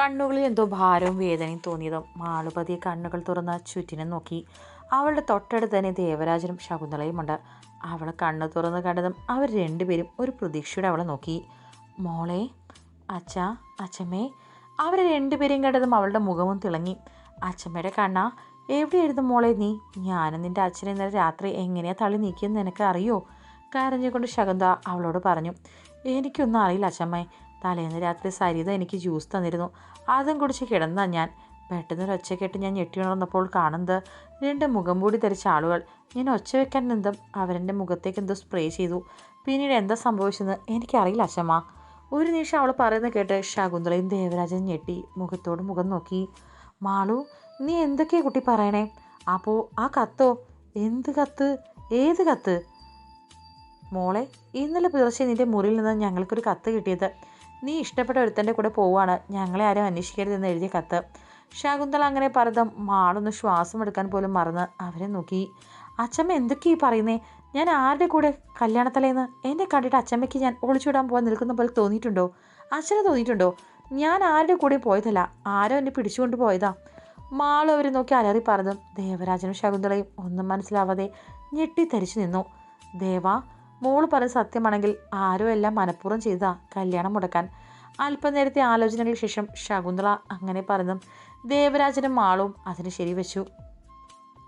കണ്ണുകളിൽ എന്തോ ഭാരവും വേദനയും തോന്നിയതും മാളുപതിയെ കണ്ണുകൾ തുറന്ന് ചുറ്റിനെ നോക്കി. അവളുടെ തൊട്ടടുത്ത് തന്നെ ദേവരാജനും ശകുന്തളയുമുണ്ട് അവൾ കണ്ണു തുറന്ന് കണ്ടതും അവർ രണ്ടുപേരും ഒരു പ്രതീക്ഷയോടെ അവളെ നോക്കി. മോളെ അച്ഛ അച്ഛമ്മേ. അവരെ രണ്ടുപേരെയും കണ്ടതും അവളുടെ മുഖവും തിളങ്ങി. അച്ഛമ്മയുടെ കണ്ണ എവിടെയായിരുന്നു മോളെ നീ? ഞാനും നിന്റെ അച്ഛനെ ഇന്നലെ രാത്രി എങ്ങനെയാ തള്ളി നീക്കിയെന്ന് നിനക്ക് അറിയോ? കരഞ്ഞുകൊണ്ട് ശകുന്ത അവളോട് പറഞ്ഞു. എനിക്കൊന്നും അറിയില്ല അച്ഛമ്മേ. തലേന്ന് രാത്രി സരിത എനിക്ക് ജ്യൂസ് തന്നിരുന്നു. അതും കുടിച്ച് കിടന്ന ഞാൻ. പെട്ടെന്നൊരു ഒച്ച കേട്ട് ഞാൻ ഞെട്ടിയുണർന്നപ്പോൾ കാണുന്നത് രണ്ട് മുഖം മൂടി ധരിച്ച ആളുകൾ. ഞാൻ ഒച്ച വെക്കാൻ നിന്നും അവരെന്റെ മുഖത്തേക്ക് എന്തോ സ്പ്രേ ചെയ്തു. പിന്നീട് എന്താ സംഭവിച്ചെന്ന് എനിക്കറിയില്ല അച്ഛമ്മ. ഒരു നിമിഷം അവൾ പറയുന്നത് കേട്ട് ശകുന്തളയും ദേവരാജൻ ഞെട്ടി മുഖത്തോട് മുഖം നോക്കി. മാളു നീ എന്തൊക്കെയാ കുട്ടി പറയണേ? അപ്പോൾ ആ കത്തോ? എന്ത് കത്ത്? ഏത് കത്ത്? മോളെ ഇന്നലെ പുലർച്ചെ നിന്റെ മുറിയിൽ നിന്ന് ഞങ്ങൾക്കൊരു കത്ത് കിട്ടിയത്. നീ ഇഷ്ടപ്പെട്ട ഒരുത്തന്റെ കൂടെ പോവുകയാണ് ഞങ്ങളെ ആരും അന്വേഷിക്കരുതെന്ന് എഴുതിയ കത്ത്. ശകുന്തള അങ്ങനെ പറഞ്ഞതും മാളൊന്ന് ശ്വാസം എടുക്കാൻ പോലും മറന്ന് അവരെ നോക്കി. അച്ഛമ്മ എന്തൊക്കെയാ ഈ പറയുന്നേ? ഞാൻ ആരുടെ കൂടെ? കല്യാണത്തലേന്ന്? എന്നെ കണ്ടിട്ട് അച്ഛമ്മയ്ക്ക് ഞാൻ ഒളിച്ചുവിടാൻ പോകാൻ നിൽക്കുന്ന പോലെ തോന്നിയിട്ടുണ്ടോ? അച്ഛന് തോന്നിയിട്ടുണ്ടോ? ഞാൻ ആരുടെ കൂടെ പോയതല്ല. ആരോ എന്നെ പിടിച്ചുകൊണ്ട് പോയതാ. മാളും അവരെ നോക്കി അലറി പറഞ്ഞു. ദേവരാജനും ശകുന്തളയും ഒന്നും മനസ്സിലാവാതെ ഞെട്ടിത്തരിച്ചു നിന്നു. ദേവാ മോൾ പറഞ്ഞ സത്യമാണെങ്കിൽ ആരോ എല്ലാം മനഃപൂർവം ചെയ്താ കല്യാണം മുടക്കാൻ. അല്പനേരത്തെ ആലോചനകൾക്ക് ശേഷം ശകുന്തള അങ്ങനെ പറഞ്ഞതും ദേവരാജനും മാളും അതിന് ശരിവെച്ചു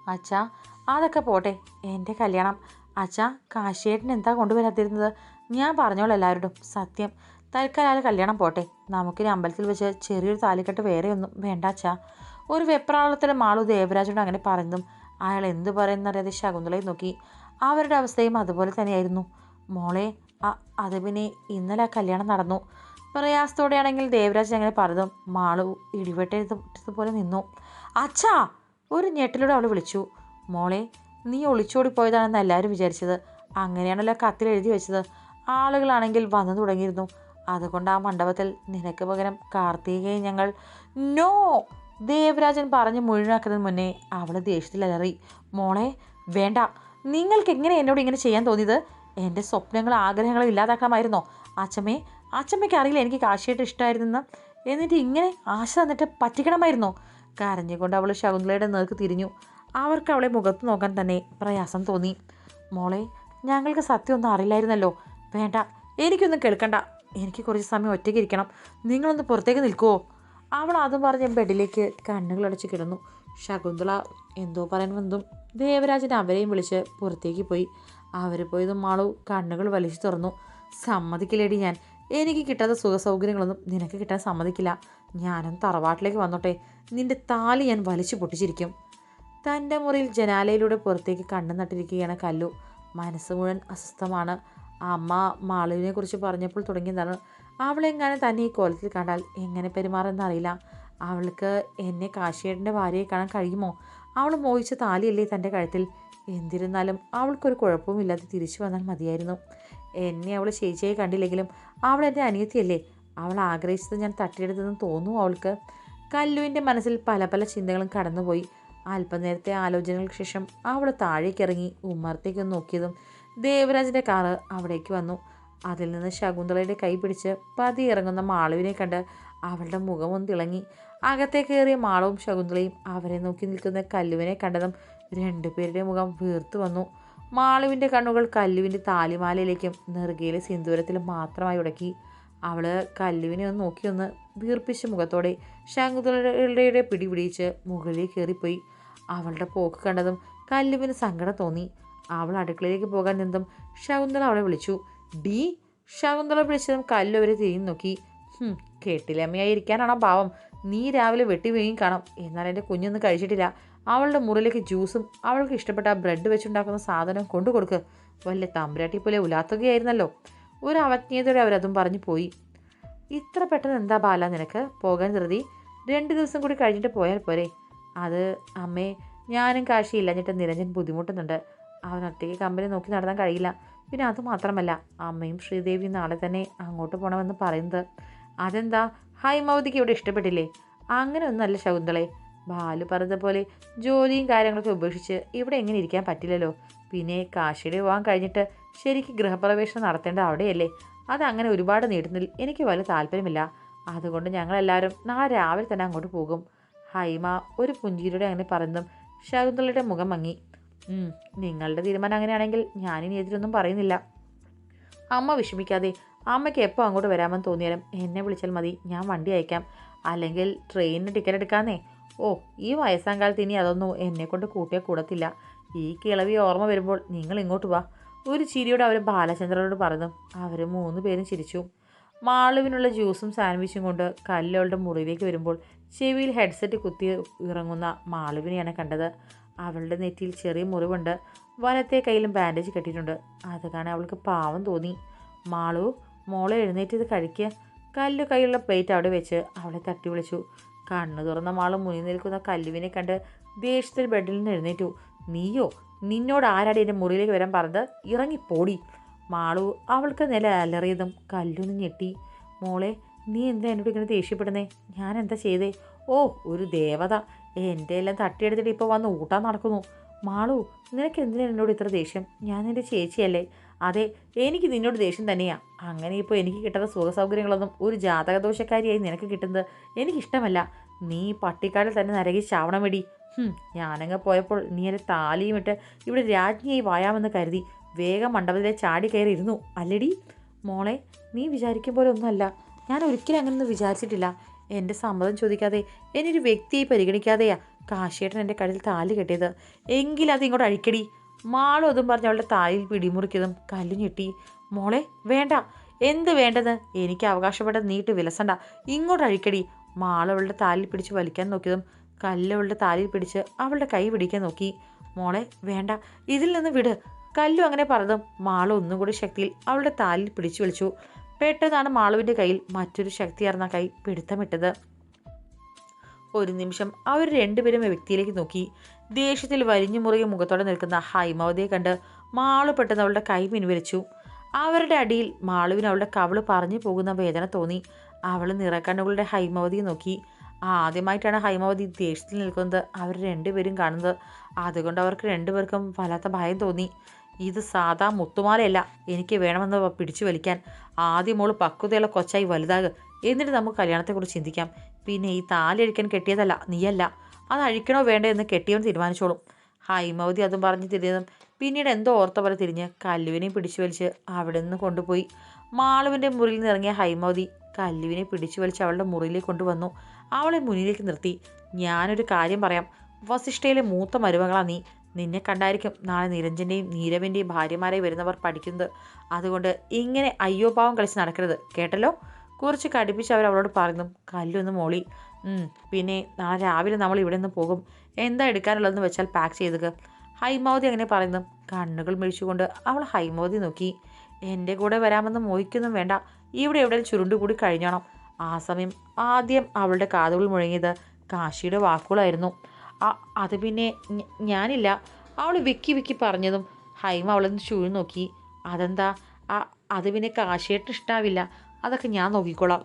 അച്ഛാ അതൊക്കെ പോട്ടെ എന്റെ കല്യാണം. അച്ഛാ കാശിയേട്ടൻ എന്താ കൊണ്ടുവരാതിരുന്നത്? ഞാൻ പറഞ്ഞോളൂ എല്ലാവരോടും. സത്യം തൽക്കാലം കല്യാണം പോട്ടെ. നമുക്കിനി അമ്പലത്തിൽ വെച്ച് ചെറിയൊരു താലിക്കെട്ട് വേറെ ഒന്നും വേണ്ട അച്ഛാ. ഒരു വെപ്രാളത്തിലെ മാളു ദേവരാജനോട് അങ്ങനെ പറഞ്ഞതും അയാൾ എന്ത് പറയുന്നറിയാതെ ശകുന്തളയെ നോക്കി. അവരുടെ അവസ്ഥയും അതുപോലെ തന്നെയായിരുന്നു. മോളെ ആ പിന്നെ ഇന്നലെ കല്യാണം നടന്നു. പ്രയാസത്തോടെയാണെങ്കിൽ ദേവരാജ് അങ്ങനെ പറഞ്ഞു മാളു ഇടിവെട്ടതുപോലെ നിന്നു. അച്ഛാ ഒരു ഞെട്ടിലൂടെ അവൾ വിളിച്ചു. മോളെ നീ ഒളിച്ചോടി പോയതാണെന്ന് എല്ലാവരും വിചാരിച്ചത്. അങ്ങനെയാണല്ലോ കത്തിൽ എഴുതി വെച്ചത്. ആളുകളാണെങ്കിൽ വന്നു തുടങ്ങിയിരുന്നു. അതുകൊണ്ട് ആ മണ്ഡപത്തിൽ നിനക്ക് പകരം കാർത്തികയെ ഞങ്ങൾ നോ! ദേവരാജൻ പറഞ്ഞ് മുഴുവനാക്കുന്നതിന് മുന്നേ അവൾ ദേഷ്യത്തിൽ അലറി മോളെ വേണ്ട. നിങ്ങൾക്ക് എങ്ങനെ എന്നോട് ഇങ്ങനെ ചെയ്യാൻ തോന്നിയത്? എന്റെ സ്വപ്നങ്ങളും ആഗ്രഹങ്ങളും ഇല്ലാതാക്കാമായിരുന്നോ? അച്ഛമ്മേ അച്ഛമ്മയ്ക്ക് അറിയില്ല എനിക്ക് കാശിയായിട്ട് ഇഷ്ടമായിരുന്നെന്ന് എന്നിട്ട് ഇങ്ങനെ ആശ തന്നിട്ട് പറ്റിക്കണമായിരുന്നോ? കരഞ്ഞുകൊണ്ട് അവൾ ശകുന്തളയുടെ നേർക്ക് തിരിഞ്ഞു. അവർക്ക് അവളെ മുഖത്ത് നോക്കാൻ തന്നെ പ്രയാസം തോന്നി. മോളെ ഞങ്ങൾക്ക് സത്യം ഒന്നും അറിയില്ലായിരുന്നല്ലോ. വേണ്ട എനിക്കൊന്നും കേൾക്കണ്ട. എനിക്ക് കുറച്ച് സമയം ഒറ്റയ്ക്ക് ഇരിക്കണം. നിങ്ങളൊന്ന് പുറത്തേക്ക് നിൽക്കുമോ അവൾ അതും പറഞ്ഞ് ബെഡിലേക്ക് കണ്ണുകളടച്ച് കിടന്നു. ശകുന്തള എന്തോ പറയാൻ വന്നതും ദേവരാജൻ അവരെയും വിളിച്ച് പുറത്തേക്ക് പോയി. അവർ പോയതും മാളു കണ്ണുകൾ വലിച്ചു തുറന്നു. സമ്മതിക്കില്ലേടി ഞാൻ. എനിക്ക് കിട്ടാത്ത സുഖ സൗകര്യങ്ങളൊന്നും നിനക്ക് കിട്ടാൻ സമ്മതിക്കില്ല. ഞാനും തറവാട്ടിലേക്ക് വന്നോട്ടെ. നിന്റെ താലി ഞാൻ വലിച്ചു പൊട്ടിച്ചിരിക്കും. തന്റെ മുറിയിൽ ജനാലയിലൂടെ പുറത്തേക്ക് കണ്ണു നട്ടിരിക്കുകയാണ് കല്ലു. മനസ്സ് മുഴുവൻ അസ്വസ്ഥമാണ്. അമ്മ മാളുവിനെ കുറിച്ച് പറഞ്ഞപ്പോൾ തുടങ്ങിയതാണ്. അവളെങ്ങാനും തന്നെ ഈ കോലത്തിൽ കണ്ടാൽ എങ്ങനെ പെരുമാറുമെന്നറിയില്ല അവൾക്ക് എന്നെ കാശിയേട്ടന്റെ ഭാര്യയെ കാണാൻ കഴിയുമോ? അവൾ മോഹിച്ച താലിയല്ലേ തന്റെ കഴുത്തിൽ. എന്തിരുന്നാലും അവൾക്കൊരു കുഴപ്പവുമില്ലാതെ തിരിച്ചു വന്നാൽ മതിയായിരുന്നു. എന്നെ അവൾ ചേച്ചിയായി കണ്ടില്ലെങ്കിലും അവൾ എന്റെ അനിയത്തിയല്ലേ. അവൾ ആഗ്രഹിച്ചത് ഞാൻ തട്ടിയെടുത്തെന്ന് തോന്നുന്നു അവൾക്ക്? കല്ലുവിന്റെ മനസ്സിൽ പല പല ചിന്തകളും കടന്നുപോയി. അല്പനേരത്തെ ആലോചനകൾക്ക് ശേഷം അവൾ താഴേക്കിറങ്ങി ഉമ്മറത്തേക്ക് നോക്കിയതും ദേവരാജന്റെ കാറ് അവിടേക്ക് വന്നു. അതിൽ നിന്ന് ശകുന്തളയുടെ കൈ പിടിച്ച് പതി ഇറങ്ങുന്ന മാളുവിനെ കണ്ട് അവളുടെ മുഖമൊന്ന് തിളങ്ങി. അകത്തെ കയറിയ മാളവും ശകുന്തളയും അവരെ നോക്കി നിൽക്കുന്ന കല്ലുവിനെ കണ്ടതും രണ്ടുപേരുടെ മുഖം വീർത്തു വന്നു. മാളുവിന്റെ കണ്ണുകൾ കല്ലുവിന്റെ താലിമാലയിലേക്കും നെറുകയിലെ സിന്ദൂരത്തിൽ മാത്രമായി ഉടക്കി. അവൾ കല്ലുവിനെ ഒന്ന് നോക്കിയൊന്ന് വീർപ്പിച്ച മുഖത്തോടെ ശങ്കുതളുടെ പിടി പിടിച്ച് മുകളിലേക്ക് കയറിപ്പോയി. അവളുടെ പോക്ക് കണ്ടതും കല്ലുവിന് സങ്കടം തോന്നി. അവൾ അടുക്കളയിലേക്ക് പോകാൻ നിന്നും ശകുന്തള അവളെ വിളിച്ചു. ഡി? ശകുന്തള വിളിച്ചതും കല്ലു അവരെ തിരിഞ്ഞു നോക്കി. "ഹും, കെട്ടിലമ്മയായി ഇരിക്കാനാണോ പാവം. നീ രാവിലെ വെട്ടി വീങ്ങി കാണാം. എന്നാൽ എന്റെ കുഞ്ഞൊന്നും കഴിച്ചിട്ടില്ല. അവളുടെ മുറിയിലേക്ക് ജ്യൂസും അവൾക്ക് ഇഷ്ടപ്പെട്ട ബ്രെഡ് വെച്ചുണ്ടാക്കുന്ന സാധനം കൊണ്ടു കൊടുക്ക്. വല്ല തമ്പുരാട്ടി പോലെ ഉലാത്തുകയായിരുന്നല്ലോ. ഒരു അവജ്ഞയതയോടെ അവരതും പറഞ്ഞു പോയി. ഇത്ര പെട്ടെന്ന് എന്താ ബാല നിനക്ക്? പോകാൻ ധൃതി. രണ്ട് ദിവസം കൂടി കഴിഞ്ഞിട്ട് പോയാൽ പോരെ. അത് അമ്മേ ഞാനും കാശി ഇല്ലഞ്ഞിട്ട് നിരഞ്ജൻ ബുദ്ധിമുട്ടുന്നുണ്ട്. അവൻ ഒറ്റയ്ക്ക് കമ്പനി നോക്കി നടത്താൻ കഴിയില്ല. പിന്നെ അതുമാത്രമല്ല അമ്മയും ശ്രീദേവി നാളെ തന്നെ അങ്ങോട്ട് പോകണമെന്ന് പറയുന്നത്. അതെന്താ? ഹൈമവതിക്ക് ഇവിടെ ഇഷ്ടപ്പെട്ടില്ലേ? അങ്ങനെ ഒന്നല്ല ശകുന്തളെ. ബാലു പറഞ്ഞതുപോലെ ജോലിയും കാര്യങ്ങളൊക്കെ ഉപേക്ഷിച്ച് ഇവിടെ എങ്ങനെ ഇരിക്കാൻ പറ്റില്ലല്ലോ? പിന്നെ കാശിയുടെ പോകാൻ കഴിഞ്ഞിട്ട് ശരിക്ക് ഗൃഹപ്രവേശനം നടത്തേണ്ട അവിടെയല്ലേ? അതങ്ങനെ ഒരുപാട് നീട്ടുന്നതിൽ എനിക്ക് വലിയ താല്പര്യമില്ല. അതുകൊണ്ട് ഞങ്ങളെല്ലാവരും നാളെ രാവിലെ തന്നെ അങ്ങോട്ട് പോകും. ഹൈമ ഒരു പുഞ്ചിരിയുടെ അങ്ങനെ പറയുന്നതും ശകുന്തളയുടെ മുഖം മങ്ങി. നിങ്ങളുടെ തീരുമാനം അങ്ങനെയാണെങ്കിൽ ഞാനിനി എതിരൊന്നും പറയുന്നില്ല. അമ്മ വിഷമിക്കാതെ അമ്മയ്ക്ക് എപ്പോൾ അങ്ങോട്ട് വരാമെന്ന് തോന്നിയാലും എന്നെ വിളിച്ചാൽ മതി. ഞാൻ വണ്ടി അയക്കാം. അല്ലെങ്കിൽ ട്രെയിനിന് ടിക്കറ്റ് എടുക്കാന്നേ. ഓ ഈ വയസ്സാം കാലത്ത് ഇനി അതൊന്നും എന്നെ കൊണ്ട് കൂട്ടിയാൽ കൂടത്തില്ല. ഈ കിളവി ഓർമ്മ വരുമ്പോൾ നിങ്ങൾ ഇങ്ങോട്ട് വാ. ഒരു ചിരിയോട് അവർ ബാലചന്ദ്രനോട് പറഞ്ഞു. അവർ മൂന്ന് പേരും ചിരിച്ചു. മാളുവിനുള്ള ജ്യൂസും സാൻഡ്വിച്ചും കൊണ്ട് കല്ലുകളുടെ മുറിയിലേക്ക് വരുമ്പോൾ ചെവിയിൽ ഹെഡ്സെറ്റ് കുത്തി ഇറങ്ങുന്ന മാളുവിനെയാണ് കണ്ടത്. അവളുടെ നെറ്റിയിൽ ചെറിയ മുറിവുണ്ട്. വലത്തെ കയ്യിലും ബാൻഡേജ് കെട്ടിയിട്ടുണ്ട്. അത് കാണാൻ അവൾക്ക് പാവം തോന്നി. മാളു മോളെ എഴുന്നേറ്റ് ഇത് കഴിക്കുക കല്ല് കൈയുള്ള പ്ലേറ്റ് അവിടെ വെച്ച് അവളെ തട്ടി വിളിച്ചു. കണ്ണു തുറന്ന മാൾ മുന്നിൽ നിൽക്കുന്ന കല്ലുവിനെ കണ്ട് ദേഷ്യത്തിൽ ബെഡിൽ നിന്ന് എഴുന്നേറ്റു. നീയോ നിന്നോട് ആരാടി എന്റെ മുറിയിലേക്ക് വരാൻ പറഞ്ഞത്? ഇറങ്ങിപ്പോടി. മാളു അവൾക്ക് നില അലറിയതും കല്ലൊന്ന് ഞെട്ടി. മോളെ നീ എന്താ എന്നോട് ഇങ്ങനെ ദേഷ്യപ്പെടുന്നേ? ഞാൻ എന്താ ചെയ്തേ? ഓ ഒരു ദേവത. എന്റെ എല്ലാം തട്ടിയെടുത്തിട്ട് ഇപ്പോൾ വന്ന് ഊട്ടാൻ നടക്കുന്നു. മാളു നിനക്ക് എന്തിനാണ് എന്നോട് ഇത്ര ദേഷ്യം? ഞാൻ നിന്റെ ചേച്ചിയല്ലേ. അതെ എനിക്ക് നിന്നോട് ദേഷ്യം തന്നെയാണ് അങ്ങനെ ഇപ്പോൾ എനിക്ക് കിട്ടുന്ന സുഖസൗകര്യങ്ങളൊന്നും ഒരു ജാതകദോഷക്കാരിയായി നിനക്ക് കിട്ടുന്നത് എനിക്കിഷ്ടമല്ല. നീ പട്ടിക്കാടിൽ തന്നെ നരകി ചാവണം വെടി ഞാനങ്ങ് പോയപ്പോൾ നീ എന്റെ താലിയും ഇട്ട് ഇവിടെ രാജ്ഞിയായി വായാമെന്ന് കരുതി വേഗം മണ്ഡപത്തിലെ ചാടി കയറി ഇരുന്നു അല്ലടി മോളെ നീ വിചാരിക്കും പോലെ ഒന്നുമല്ല. ഞാൻ ഒരിക്കലും അങ്ങനെയൊന്നും വിചാരിച്ചിട്ടില്ല. എന്റെ സമ്മതം ചോദിക്കാതെ എന്നെ ഒരു വ്യക്തിയെ പരിഗണിക്കാതെയാ കാശിയേട്ടൻ എന്റെ കടയിൽ താലി കെട്ടിയത്. എങ്കിലത് ഇങ്ങോട്ട് അഴിക്കടി. മാളും അതും പറഞ്ഞ് അവളുടെ തായിൽ പിടിമുറിക്കതും കല്ലു ഞെട്ടി മോളെ വേണ്ട. എന്ത് വേണ്ടത്? എനിക്ക് അവകാശപ്പെട്ട നീട്ട് വിലസണ്ട. ഇങ്ങോട്ട് അഴിക്കടി. മാളവളുടെ താലിൽ പിടിച്ച് വലിക്കാൻ നോക്കിയതും കല്ലവളുടെ താലിൽ പിടിച്ച് അവളുടെ കൈ പിടിക്കാൻ നോക്കി. മോളെ വേണ്ട. ഇതിൽ നിന്ന് വിട്. കല്ലു അങ്ങനെ പറഞ്ഞതും മാള ഒന്നും കൂടി ശക്തിയിൽ അവളുടെ താലിൽ പിടിച്ചു വലിച്ചു. പെട്ടെന്നാണ് മാളുവിന്റെ കയ്യിൽ മറ്റൊരു ശക്തിയാർന്ന കൈ പിടുത്തമിട്ടത്. ഒരു നിമിഷം അവർ രണ്ടുപേരും വ്യക്തിയിലേക്ക് നോക്കി. ദേഷ്യത്തിൽ വലിഞ്ഞു മുറുകിയ മുഖത്തോടെ നിൽക്കുന്ന ഹൈമവതിയെ കണ്ട് മാൾ പെട്ടെന്ന് അവളുടെ കൈ പിൻവലിച്ചു. അവരുടെ അടിയിൽ മാളുവിന് അവളുടെ കവൾ പറഞ്ഞു പോകുന്ന വേദന തോന്നി. അവൾ നിറക്കണ്ണുകളുടെ ഹൈമവതിയെ നോക്കി. ആദ്യമായിട്ടാണ് ഹൈമവതി ദേഷ്യത്തിൽ നിൽക്കുന്നത്. അവർ രണ്ടുപേരും കാണുന്നത്. അതുകൊണ്ട് അവർക്ക് രണ്ടുപേർക്കും വല്ലാത്ത ഭയം തോന്നി. ഇത് സാധാ മുത്തുമാലയല്ല. എനിക്ക് വേണമെന്ന് പിടിച്ചു വലിക്കാൻ. ആദ്യം മോൾ പക്വതയുള്ള കൊച്ചായി വലുതാകുക എന്നിട്ട് നമുക്ക് കല്യാണത്തെക്കുറിച്ച് ചിന്തിക്കാം. പിന്നെ ഈ താലി അഴിക്കാൻ കെട്ടിയതല്ല നീയല്ല. അത് അഴിക്കണോ വേണ്ടോ എന്ന് കെട്ടിയവൻ തീരുമാനിച്ചോളും. ഹൈമവതി അതും പറഞ്ഞ് തിരിഞ്ഞതും പിന്നീട് എന്തോ ഓർത്ത പോലെ തിരിഞ്ഞ് കല്ലുവിനെയും പിടിച്ചു വലിച്ച് അവിടെ നിന്ന് കൊണ്ടുപോയി. മാളുവിന്റെ മുറിയിൽ നിന്ന് ഇറങ്ങിയ ഹൈമവതി കല്ലുവിനെ പിടിച്ചു വലിച്ച് അവളുടെ മുറിയിലേക്ക് കൊണ്ടുവന്നു. അവളെ മുന്നിലേക്ക് നിർത്തി. ഞാനൊരു കാര്യം പറയാം. വസിഷ്ഠയിലെ മൂത്ത മരുമകളാ നീ. നിന്നെ കണ്ടായിരിക്കും നാളെ നിരഞ്ജന്റെയും നീരവിന്റെയും ഭാര്യമാരെ വരുന്നവർ പഠിക്കുന്നത്. അതുകൊണ്ട് ഇങ്ങനെ അയ്യോഭാവം കളിച്ച് നടക്കരുത്. കേട്ടല്ലോ? കുറച്ച് കടുപ്പിച്ച് അവർ അവളോട് പറഞ്ഞു കല്ലൊന്ന് മോളി. പിന്നെ നാളെ രാവിലെ നമ്മൾ ഇവിടെ നിന്ന് പോകും. എന്താ എടുക്കാനുള്ളതെന്ന് വെച്ചാൽ പാക്ക് ചെയ്തുക ഹൈമാവതി അങ്ങനെ പറയുന്നു കണ്ണുകൾ മിഴിച്ചുകൊണ്ട് അവൾ ഹൈമാവതി നോക്കി. എന്റെ കൂടെ വരാമെന്ന് മോഹിക്കൊന്നും വേണ്ട. ഇവിടെ എവിടെയും ചുരുണ്ടുകൂടി കഴിഞ്ഞോണം. ആ സമയം ആദ്യം അവളുടെ കാതുകൾ മുഴങ്ങിയത് കാശിയുടെ വാക്കുകളായിരുന്നു. "ആ- അത് പിന്നെ ഞാനില്ല. അവൾ വിക്കി വിക്കി പറഞ്ഞതും ഹൈമ അവളൊന്ന് ചുഴി നോക്കി. അതെന്താ? "ആ- അത് പിന്നെ കാശിയേട്ടന് ഇഷ്ടാവില്ല. അതൊക്കെ ഞാൻ നോക്കിക്കോളാം.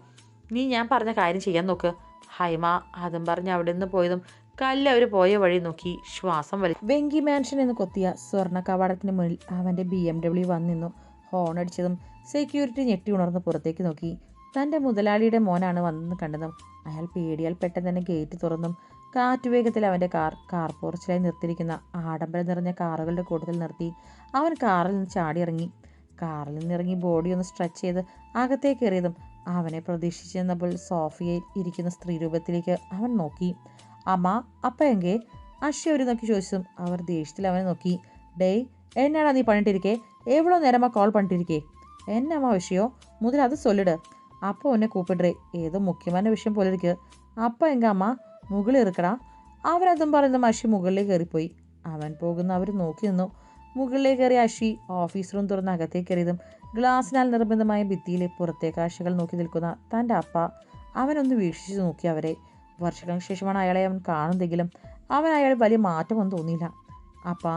നീ ഞാൻ പറഞ്ഞ കാര്യം ചെയ്യാൻ നോക്ക്. ഹൈമ അതും പറഞ്ഞ് അവിടെ നിന്ന് പോയതും കല്ല് അവർ പോയ വഴി നോക്കി ശ്വാസം വലി വെങ്കി മാൻഷൻ എന്ന് കൊത്തിയ സ്വർണ കവാടത്തിന് മുന്നിൽ അവന്റെ ബി എം ഡബ്ല്യു വന്നു നിന്നു. ഹോൺ അടിച്ചതും സെക്യൂരിറ്റി ഞെട്ടി ഉണർന്ന് പുറത്തേക്ക് നോക്കി. തന്റെ മുതലാളിയുടെ മോനാണ് വന്നെന്ന് കണ്ടതും അയാൾ പേടിയാൽ പെട്ടെന്ന് തന്നെ ഗേറ്റ് തുറന്നും കാറ്റുവേഗത്തിൽ അവന്റെ കാർ കാർ പോർച്ചിലായി നിർത്തിയിരിക്കുന്ന ആഡംബരം നിറഞ്ഞ കാറുകളുടെ കൂട്ടത്തിൽ നിർത്തി അവൻ കാറിൽ നിന്ന് ചാടിയിറങ്ങി. കാറിൽ നിന്നിറങ്ങി ബോഡി ഒന്ന് സ്ട്രെച്ച് ചെയ്ത് അകത്തേക്ക് എറിയതും അവനെ പ്രതീക്ഷിച്ചെന്നപ്പോൾ സോഫിയയിൽ ഇരിക്കുന്ന സ്ത്രീരൂപത്തിലേക്ക് അവൻ നോക്കി. അമ്മ അപ്പയെങ്കിൽ എങ്കെ? അക്ഷയ ഒരു നോക്കി ചോദിച്ചതും അവർ ദേഷ്യത്തിൽ അവനെ നോക്കി. ഡേയ് എന്നാണ് നീ പണിട്ടിരിക്കേ? എവ്വളോ നേരമ്മ കോൾ പണിട്ടിരിക്കേ? എന്നമ്മ വിഷയോ? മുതൽ അത് സൊല്ലിട്. അപ്പോൾ എന്നെ കൂപ്പിട്ടേ ഏതോ മുഖ്യമാന്റെ വിഷയം പോലെ ഇരിക്കുക അപ്പം എങ്ക അമ്മ? മുകളിൽ ഇറക്കടാ. അവരതും പറയുന്ന മഷി മുകളിലേക്ക് കയറിപ്പോയി. അവൻ പോകുന്ന അവർ നോക്കി നിന്നു. മുകളിലേക്ക് കയറിയ അഷി ഓഫീസ് റൂം തുറന്ന് അകത്തേക്ക് കയറിയതും ഗ്ലാസിനാൽ നിർബന്ധമായ ഭിത്തിയിലെ പുറത്തെ കാഴ്ചകൾ നോക്കി നിൽക്കുന്ന തന്റെ അപ്പ അവനൊന്ന് വീക്ഷിച്ചു നോക്കി അവരെ. വർഷങ്ങൾക്ക് ശേഷമാണ് അയാളെ അവൻ കാണുന്നെങ്കിലും അവൻ അയാൾ വലിയ മാറ്റമൊന്നും തോന്നിയില്ല. അപ്പ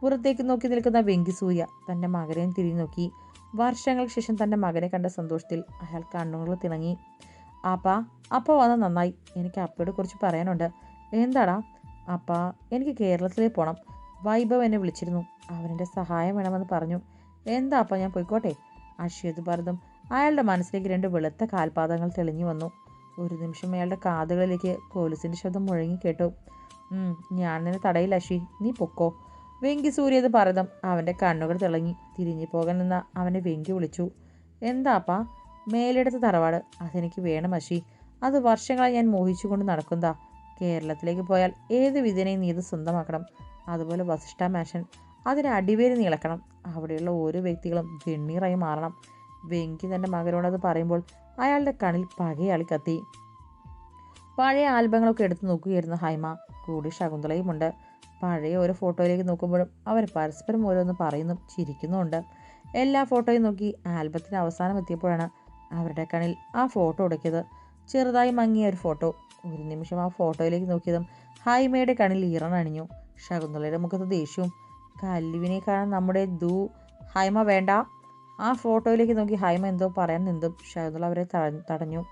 പുറത്തേക്ക് നോക്കി നിൽക്കുന്ന വെങ്കിസൂര്യ തന്റെ മകനെയും തിരിഞ്ഞു നോക്കി. വർഷങ്ങൾക്ക് ശേഷം തന്റെ മകനെ കണ്ട സന്തോഷത്തിൽ അയാൾ കണ്ണുകൾ തിണങ്ങി. അപ്പ അപ്പ വന്ന നന്നായി. എനിക്ക് അപ്പയോട് കുറച്ച് പറയാനുണ്ട്. എന്താടാ? അപ്പ എനിക്ക് കേരളത്തിലേക്ക് പോകണം വൈഭവ് എന്നെ വിളിച്ചിരുന്നു. അവനെന്റെ സഹായം വേണമെന്ന് പറഞ്ഞു. എന്താ അപ്പ ഞാൻ പോയിക്കോട്ടെ? അശ്വത് ഭരതും അയാളുടെ മനസ്സിലേക്ക് രണ്ട് വെളുത്ത കാൽപാദങ്ങൾ തെളിഞ്ഞു വന്നു. ഒരു നിമിഷം അയാളുടെ കാതുകളിലേക്ക് പോലീസിന്റെ ശബ്ദം മുഴങ്ങി കേട്ടു. "ഉം, ഞാൻ നിന്നെ തടയില്ല അശ്വി. നീ പൊക്കോ? വെങ്കി സൂര്യത് ഭരതം അവന്റെ കണ്ണുകൾ തിളങ്ങി. തിരിഞ്ഞു പോകാൻ നിന്ന അവനെ വെങ്കി വിളിച്ചു. എന്താപ്പാ മേലെടുത്ത തറവാട്. അതെനിക്ക് വേണം അശ്വി. അത് വർഷങ്ങളായി ഞാൻ മോഹിച്ചുകൊണ്ട് നടക്കുന്നതാ. കേരളത്തിലേക്ക് പോയാൽ ഏത് വിധേനയും നീ ഇത് സ്വന്തമാക്കണം. അതുപോലെ വസിഷ്ഠ മാഷൻ. അതിന് അടിവേര് നീളക്കണം. അവിടെയുള്ള ഓരോ വ്യക്തികളും വെണ്ണീറായി മാറണം. വെങ്കി തന്റെ മകനോടത് പറയുമ്പോൾ അയാളുടെ കണ്ണിൽ പകയാളി കത്തി. പഴയ ആൽബങ്ങളൊക്കെ എടുത്ത് നോക്കുകയായിരുന്നു ഹൈമ. കൂടി ശകുന്തളയുമുണ്ട്. പഴയ ഓരോ ഫോട്ടോയിലേക്ക് നോക്കുമ്പോഴും അവർ പരസ്പരം ഓരോന്ന് പറയുന്നു ചിരിക്കുന്നുമുണ്ട്. എല്ലാ ഫോട്ടോയും നോക്കി ആൽബത്തിന് അവസാനം എത്തിയപ്പോഴാണ് അവരുടെ കണ്ണിൽ ആ ഫോട്ടോ ഉടക്കിയത്. ചെറുതായി മങ്ങിയ ഒരു ഫോട്ടോ. ഒരു നിമിഷം ആ ഫോട്ടോയിലേക്ക് നോക്കിയതും ഹൈമയുടെ കണ്ണിൽ ഈറണണിഞ്ഞു ശകുന്തളയുടെ മുഖത്ത് ദേഷ്യവും കല്ലുവിനെ കാണാൻ നമ്മുടെ ദൂ ഹൈമ വേണ്ട. ആ ഫോട്ടോയിലേക്ക് നോക്കി ഹൈമ എന്തോ പറയാൻ നിന്നും. ശകുന്തള അവരെ തടഞ്ഞു.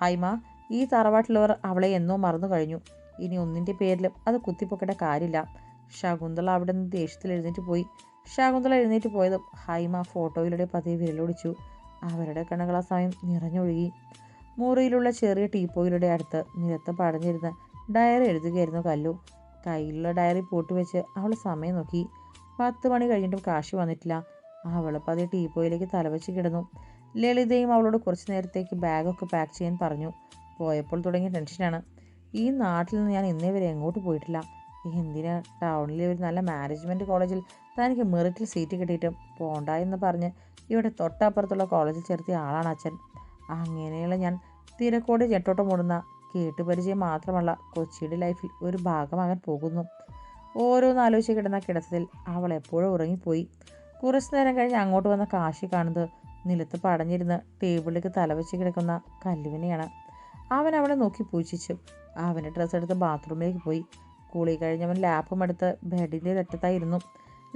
ഹൈമ ഈ തറവാട്ടിലുള്ളവർ അവളെ എന്നോ മറന്നു കഴിഞ്ഞു. ഇനി ഒന്നിന്റെ പേരിലും അത് കുത്തിപ്പൊക്കേണ്ട കാര്യമില്ല. ശകുന്തള അവിടെ നിന്ന് ദേഷ്യത്തിൽ എഴുന്നേറ്റ് പോയി. ശകുന്തള എഴുന്നേറ്റ് പോയതും ഹൈമ ഫോട്ടോയിലൂടെ പതിയെ വിരലൊടിച്ചു അവരുടെ കണ്ണുകൾ സമയം നിറഞ്ഞൊഴുകി. മുറിയിലുള്ള ചെറിയ ടീപ്പോയിലൂടെ അടുത്ത് നിലത്ത് പടഞ്ഞിരുന്ന് ഡയറി എഴുതുകയായിരുന്നു കല്ലു. കയ്യിലുള്ള ഡയറി പൂട്ടിവെച്ച് അവൾ സമയം നോക്കി. പത്ത് മണി കഴിഞ്ഞിട്ടും കാശ് വന്നിട്ടില്ല. അവൾ പതിയെ ടീപ്പോയിലേക്ക് തലവെച്ച് കിടന്നു. ലളിതയും അവളോട് കുറച്ച് നേരത്തേക്ക് ബാഗൊക്കെ പാക്ക് ചെയ്യാൻ പറഞ്ഞു. പോയപ്പോൾ തുടങ്ങിയ ടെൻഷനാണ്. ഈ നാട്ടിൽ നിന്ന് ഞാൻ ഇന്നേ വരെ എങ്ങോട്ട് പോയിട്ടില്ല. എന്തിനാ ടൗണിലെ ഒരു നല്ല മാനേജ്മെന്റ് കോളേജിൽ തനിക്ക് മെറിറ്റിൽ സീറ്റ് കിട്ടിയിട്ടും പോണ്ട എന്ന് പറഞ്ഞ് ഇവിടെ തൊട്ടപ്പുറത്തുള്ള കോളേജിൽ ചേർത്തിയ ആളാണ് അച്ഛൻ. അങ്ങനെയുള്ള ഞാൻ തിരക്കോട് ചെട്ടോട്ടം ഓടുന്ന കേട്ടുപരിചയം മാത്രമല്ല കൊച്ചിയുടെ ലൈഫിൽ ഒരു ഭാഗമാകാൻ പോകുന്നു. ഓരോന്ന് ആലോചിച്ച് കിടന്ന കിടത്തത്തിൽ അവൾ എപ്പോഴും ഉറങ്ങിപ്പോയി. കുറച്ചു നേരം കഴിഞ്ഞ് അങ്ങോട്ട് വന്ന കാശി കാണുന്നത് നിലത്ത് പടഞ്ഞിരുന്ന് ടേബിളിലേക്ക് തലവെച്ച് കിടക്കുന്ന കല്ലുവിനെയാണ്. അവൻ അവളെ നോക്കി പൂച്ഛിച്ചു അവന്റെ ഡ്രസ്സ് എടുത്ത് ബാത്റൂമിലേക്ക് പോയി. കുളി കഴിഞ്ഞവൻ ലാപ്പും എടുത്ത് ബെഡിന്റെ ഒരറ്റത്തായിരുന്നു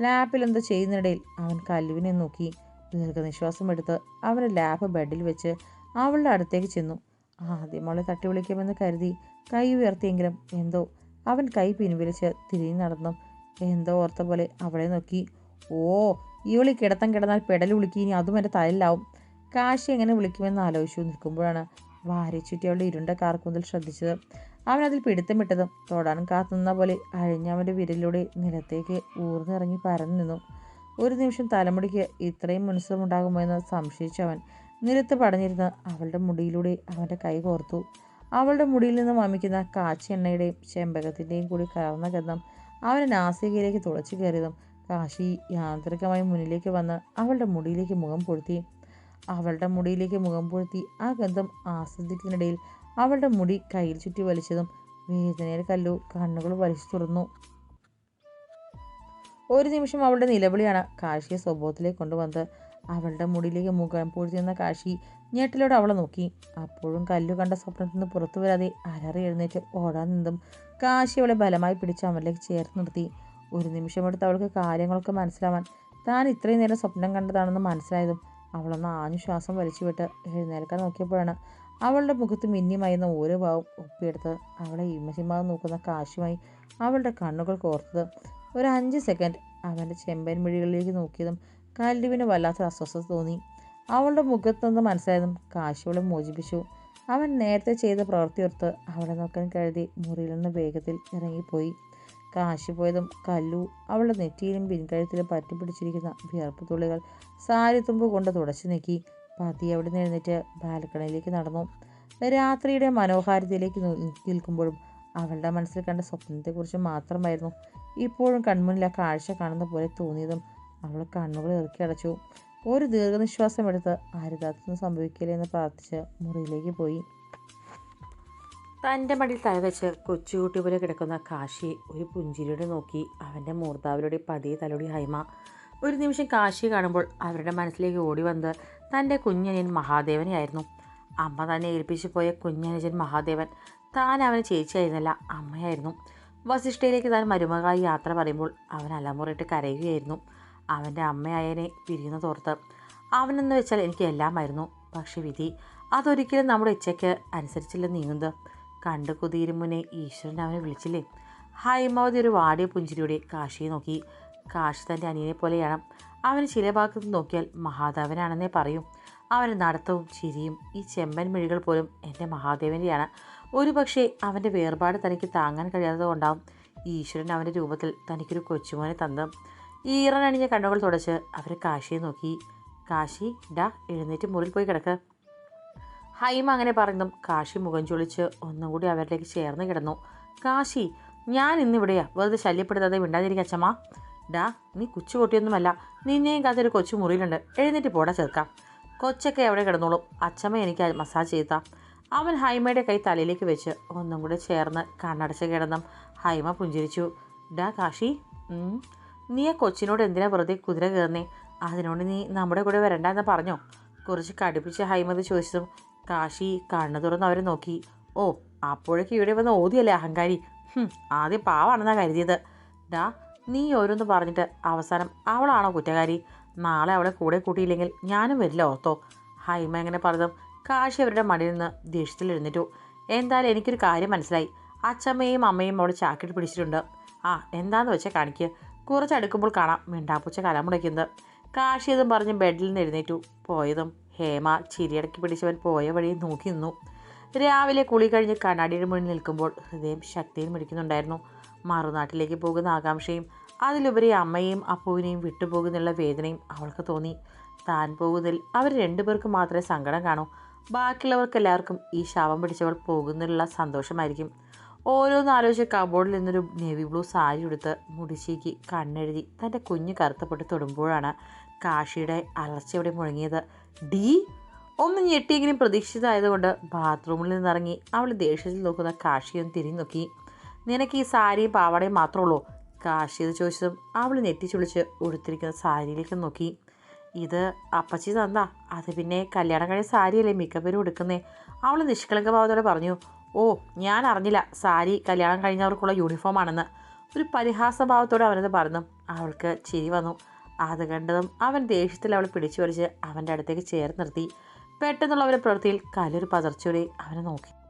ലാപ്പിൽ എന്തോ ചെയ്യുന്നിടയിൽ അവൻ കല്ലുവിനെ നോക്കി ദീർഘനിശ്വാസം എടുത്ത് അവന്റെ ലാപ്പ് ബെഡിൽ വെച്ച് അവളുടെ അടുത്തേക്ക് ചെന്നു. ആദ്യം അവളെ തട്ടി വിളിക്കുമെന്ന് കരുതി കൈ ഉയർത്തിയെങ്കിലും എന്തോ അവൻ കൈ പിൻവലിച്ച് തിരിഞ്ഞു നടന്നു. എന്തോ ഓർത്ത പോലെ അവളെ നോക്കി. ഓ ഇവളി കിടത്തം കിടന്നാൽ പെടൽ വിളിക്കി ഇനി അതും എന്റെ തലയിലാവും. കാശി എങ്ങനെ വിളിക്കുമെന്ന് ആലോചിച്ചു നിൽക്കുമ്പോഴാണ് വാരി ചുറ്റി അവളുടെ ഇരുണ്ട കാർക്കൂന്തൽ ശ്രദ്ധിച്ചത്. അവൻ അതിൽ പിടുത്തം വിട്ടതും തൊടാൻ കാത്തുനിന്ന പോലെ അഴിഞ്ഞവന്റെ വിരലിലൂടെ നിലത്തേക്ക് ഊർന്നിറങ്ങി പരന്നു നിന്നു. ഒരു നിമിഷം തലമുടിക്ക് ഇത്രയും മനസ്സുമുണ്ടാകുമോ എന്ന് സംശയിച്ചവൻ നിലത്ത് പടഞ്ഞിരുന്ന് അവളുടെ മുടിയിലൂടെ അവന്റെ കൈ കോർത്തു. അവളുടെ മുടിയിൽ നിന്ന് വമിക്കുന്ന കാച്ചി എണ്ണയുടെയും ചെമ്പകത്തിന്റെയും കൂടി കലർന്ന ഗന്ധം അവന്റെ നാസികയിലേക്ക് തുളച്ചു കയറിയതും കാശി യാന്ത്രികമായി മുന്നിലേക്ക് വന്ന് അവളുടെ മുടിയിലേക്ക് മുഖം പൊഴുത്തി. അവളുടെ മുടിയിലേക്ക് മുഖം പൊഴുത്തി ആ ഗന്ധം ആസ്വദിക്കുന്നതിനിടയിൽ അവളുടെ മുടി കയ്യിൽ ചുറ്റി വലിച്ചതും വേദനയിൽ കല്ലു കണ്ണുകൾ വലിച്ചു തുറന്നു. ഒരു നിമിഷം അവളുടെ നിലവിളിയാണ് കാശിയെ സ്വഭാവത്തിലേക്ക് കൊണ്ടുവന്നത്. അവളുടെ മുടിയിലേക്ക് മുഖം പൊഴുത്തിരുന്ന കാശി ഞെട്ടിലൂടെ അവളെ നോക്കി. അപ്പോഴും കല്ലു കണ്ട സ്വപ്നത്തിൽ നിന്ന് പുറത്തു വരാതെ അലറി എഴുന്നേറ്റ് ഓടാൻ നിന്നും കാശി അവളെ ബലമായി പിടിച്ച് അവളിലേക്ക് ചേർത്ത് നിർത്തി. ഒരു നിമിഷമെടുത്ത് അവൾക്ക് കാര്യങ്ങളൊക്കെ മനസ്സിലാവാൻ താൻ ഇത്രയും നേരം സ്വപ്നം കണ്ടതാണെന്ന് മനസ്സിലായതും അവളൊന്ന് ആഞ്ഞു ശ്വാസം വലിച്ചുവിട്ട് എഴുന്നേൽക്കാൻ നോക്കിയപ്പോഴാണ് അവളുടെ മുഖത്ത് മിന്നിമയുന്ന ഓരോ ഭാവം ഒപ്പിയെടുത്ത് അവളെ ഇമഹിമാവ് നോക്കുന്ന കാശുമായി അവളുടെ കണ്ണുകൾ കോർത്തത്. ഒരു അഞ്ച് സെക്കൻഡ് അവന്റെ ചെമ്പൻ മിഴികളിലേക്ക് നോക്കിയതും കല്ലുവിന് വല്ലാത്ത അസ്വസ്ഥത തോന്നി. അവളുടെ മുഖത്തുനിന്ന് മനസ്സിലായതും കാശി അവളെ മോചിപ്പിച്ചു. അവൻ നേരത്തെ ചെയ്ത പ്രവൃത്തി ഓർത്ത് അവളെ നോക്കാൻ കരുതി മുറിയിൽ നിന്ന് വേഗത്തിൽ ഇറങ്ങിപ്പോയി. കാശി പോയതും കല്ലു അവളുടെ നെറ്റിയിലും പിൻകഴുത്തിലും പറ്റിപ്പിടിച്ചിരിക്കുന്ന വിയർപ്പ് തുള്ളികൾ സാരി തുമ്പ് കൊണ്ട് തുടച്ചു നീക്കി. പതി അവിടെ നിന്ന് എഴുന്നേറ്റ് ബാൽക്കണിയിലേക്ക് നടന്നു. രാത്രിയുടെ മനോഹാരിതയിലേക്ക് നിൽക്കുമ്പോഴും അവളുടെ മനസ്സിൽ കണ്ട സ്വപ്നത്തെക്കുറിച്ച് മാത്രമായിരുന്നു ഇപ്പോഴും കൺമുന്നിൽ ആ കാഴ്ച കാണുന്ന പോലെ തോന്നിയതും അവൾ കണ്ണുകൾ ഇറുക്കി അടച്ചു. ഒരു ദീർഘനിശ്വാസം എടുത്ത് അരുതാത്തൊന്നും സംഭവിക്കില്ല എന്ന് പ്രാർത്ഥിച്ച് മുറിയിലേക്ക് പോയി. തന്റെ മടിയിൽ തലവെച്ച് കൊച്ചുകുട്ടി പോലെ കിടക്കുന്ന കാശി ഒരു പുഞ്ചിരിയോടെ നോക്കി അവന്റെ മൂർത്താവിലൂടെ പതിയെ തലോടി ഹൈമ. ഒരു നിമിഷം കാശി കാണുമ്പോൾ അവരുടെ മനസ്സിലേക്ക് ഓടി വന്നത് തന്റെ കുഞ്ഞനിയൻ മഹാദേവനെയായിരുന്നു. അമ്മ തന്നെ ഏൽപ്പിച്ചു പോയ കുഞ്ഞനുജൻ മഹാദേവൻ താൻ അവനെ ചേച്ചിയായിരുന്നില്ല അമ്മയായിരുന്നു. വസിഷ്ഠയിലേക്ക് താൻ മരുമകളായി യാത്ര പറയുമ്പോൾ അവൻ അലമുറയിട്ട് കരയുകയായിരുന്നു. അവന്റെ അമ്മയായനെ പിരിയുന്ന തോർത്ത്. അവനെന്ന് വെച്ചാൽ എനിക്ക് എല്ലാമായിരുന്നു. പക്ഷെ വിധി അതൊരിക്കലും നമ്മുടെ ഇച്ഛയ്ക്ക് അനുസരിച്ചില്ല നീങ്ങുന്നത്. കണ്ട് കുതിരും മുന്നേ ഈശ്വരൻ അവനെ വിളിച്ചില്ലേ? ഹൈമാവതി ഒരു വാടിയ പുഞ്ചിരിയോടെ കാശിയെ നോക്കി. കാശി തന്റെ അനിയനെ പോലെയാണ്. അവൻ ചില ഭാഗത്ത് നോക്കിയാൽ മഹാദേവനാണെന്നേ പറയും. അവന്റെ നടത്തവും ചിരിയും ഈ ചെമ്പൻ മിഴികൾ പോലും എന്റെ മഹാദേവന്റെയാണ്. ഒരു പക്ഷേ അവന്റെ വേർപാട് തനിക്ക് താങ്ങാൻ കഴിയാത്തത് കൊണ്ടാവും ഈശ്വരൻ അവന്റെ രൂപത്തിൽ തനിക്കൊരു കൊച്ചുമോനെ തന്നത്. ഈറനണിഞ്ഞ കണ്ണുകൾ തുടച്ച് അവർ കാശിയെ നോക്കി. കാശി ഡാ എഴുന്നേറ്റ് മുറിയിൽ പോയി കിടക്ക്. ഹൈമ അങ്ങനെ പറഞ്ഞതും കാശി മുഖം ചൊളിച്ച് ഒന്നും കൂടി അവരിലേക്ക് ചേർന്ന് കിടന്നു. കാശി ഞാൻ ഇന്നിവിടെയാ. വെറുതെ ശല്യപ്പെടുത്താതെ മിണ്ടാതിരിക്കുക അച്ഛമ്മ. ഡാ നീ കൊച്ചു കൊട്ടിയൊന്നുമല്ല നിന്നെയും കാത്തൊരു കൊച്ചു മുറിയിലുണ്ട്. എഴുന്നേറ്റ് പോടാ ചേർക്കാം കൊച്ചൊക്കെ എവിടെ കിടന്നോളും. അച്ഛമ്മ എനിക്ക് മസാജ് ചെയ്താ. അവൻ ഹൈമയുടെ കൈ തലയിലേക്ക് വെച്ച് ഒന്നും കൂടെ ചേർന്ന് കണ്ണടച്ച് കിടന്നും. ഹൈമ പുഞ്ചിരിച്ചു. ഡാ കാശി നീ ആ കൊച്ചിനോട് എന്തിനാ വെറുതെ കുതിര കയറുന്നേ? അതിനോട് നീ നമ്മുടെ കൂടെ വരണ്ട എന്ന് പറഞ്ഞോ? കുറച്ച് കടുപ്പിച്ച് ഹൈമത് ചോദിച്ചതും കാശി കണ്ണു തുറന്ന് അവരെ നോക്കി. ഓ അപ്പോഴേക്ക് ഇവിടെ വന്ന് ഓതിയല്ലേ അഹങ്കാരി? ആദ്യം പാവാണെന്നാ കരുതിയത്. ഡാ നീ ഓരോന്ന് പറഞ്ഞിട്ട് അവസാനം അവളാണോ കുറ്റക്കാരി? നാളെ അവളെ കൂടെ കൂട്ടിയില്ലെങ്കിൽ ഞാനും വരില്ല ഓർത്തോ. ഹൈമ എങ്ങനെ പറഞ്ഞതും കാശി അവരുടെ മടിയിൽ നിന്ന് ദേഷ്യത്തിൽ എഴുന്നേറ്റു. എന്തായാലും എനിക്കൊരു കാര്യം മനസ്സിലായി. അച്ഛമ്മയും അമ്മയും അവളെ ചാക്കിട്ട് പിടിച്ചിട്ടുണ്ട്. ആ എന്താന്ന് വെച്ചാൽ കാണിക്ക്. കുറച്ചടുക്കുമ്പോൾ കാണാം. മിണ്ടാപ്പൂച്ച കലമുടയ്ക്കുന്നത് കാശിയതും പറഞ്ഞ് ബെഡിൽ നിന്ന് എഴുന്നേറ്റു. പോയതും ഹേമ ചിരിയടക്കി പിടിച്ചവൻ പോയ വഴി നോക്കി നിന്നു. രാവിലെ കുളി കഴിഞ്ഞ് കണ്ണാടിയുടെ മുന്നിൽ നിൽക്കുമ്പോൾ ഹൃദയം ശക്തിയിൽ മിടിക്കുന്നുണ്ടായിരുന്നു. മറുനാട്ടിലേക്ക് പോകുന്ന ആകാംക്ഷയും അതിലുപരി അമ്മയെയും അപ്പുവിനെയും വിട്ടുപോകുന്നുള്ള വേദനയും അവൾക്ക് തോന്നി. താൻ പോകുന്നതിൽ അവർ രണ്ടുപേർക്ക് മാത്രമേ സങ്കടം കാണൂ. ബാക്കിയുള്ളവർക്കെല്ലാവർക്കും ഈ ശവം പിടിച്ചവൾ പോകുന്നതിലുള്ള സന്തോഷമായിരിക്കും. ഓരോന്ന് ആലോചിച്ച് കബോർഡിൽ നിന്നൊരു നേവി ബ്ലൂ സാരി എടുത്ത് മുടിശ്ശേക്ക് കണ്ണെഴുതി തന്റെ കുഞ്ഞ് കറുത്തപ്പെട്ട് തൊടുമ്പോഴാണ് കാശിയുടെ അലർച്ചയോടെ മുഴങ്ങിയത്. ഡി? ഒന്ന് ഞെട്ടിയെങ്കിലും പ്രതീക്ഷിച്ചതായതുകൊണ്ട് ബാത്റൂമിൽ നിന്നിറങ്ങി അവൾ ദേഷ്യത്തിൽ നോക്കുന്ന കാശിയൊന്ന് തിരിഞ്ഞു നോക്കി. നിനക്ക് ഈ സാരിയും പാവാടയും മാത്രമേ ഉള്ളൂ. കാശി ഇത് ചോദിച്ചതും അവൾ നെറ്റിച്ചുളിച്ച് ഉടുത്തിരിക്കുന്ന സാരിയിലേക്ക് നോക്കി. ഇത് അപ്പച്ചി തന്നാ അത് പിന്നെ കല്യാണം കഴിഞ്ഞ സാരിയല്ലേ മിക്കപ്പേരും എടുക്കുന്നേ അവൾ നിഷ്കളങ്കഭാവത്തോടെ പറഞ്ഞു ഓ ഞാൻ അറിഞ്ഞില്ല സാരി കല്യാണം കഴിഞ്ഞവർക്കുള്ള യൂണിഫോം ആണെന്ന്. ഒരു പരിഹാസഭാവത്തോടെ അവനത് പറഞ്ഞു. അവൾക്ക് ചിരി വന്നു. അത് കണ്ടതും അവൻ ദേഷ്യത്തിൽ അവളെ പിടിച്ചു വലിച്ച് അവന്റെ അടുത്തേക്ക് ചേർന്ന് നിർത്തി. പെട്ടെന്നുള്ള അവന്റെ പ്രവൃത്തിയിൽ കലൊരു പതർച്ചയോടെ അവനെ നോക്കി.